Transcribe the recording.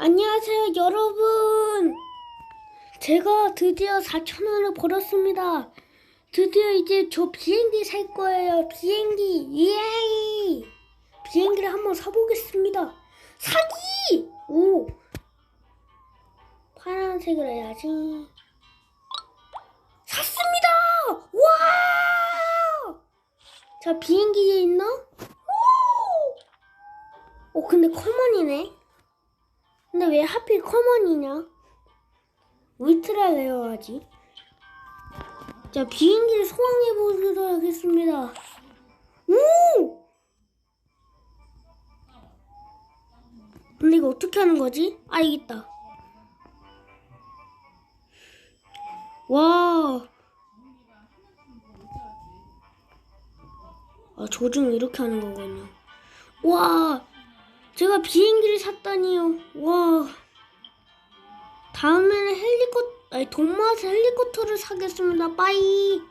안녕하세요, 여러분. 제가 드디어 4,000원을 벌었습니다. 드디어 이제 저 비행기 살 거예요. 비행기. 예이! 비행기를 한번 사보겠습니다. 사기! 오! 파란색을 해야지. 샀습니다! 와! 자, 비행기에 있나? 오! 어, 근데 커먼이네. 왜 하필 커먼이냐? 울트라 레어하지. 자, 비행기를 소환해 보도록 하겠습니다. 오! 근데 이거 어떻게 하는 거지? 아, 여기 있다. 와. 아, 조종 이렇게 하는 거군요. 와. 제가 비행기를 샀다니요. 와. 다음에는 헬리콥, 아니, 돈마스 헬리콥터를 사겠습니다. 빠이.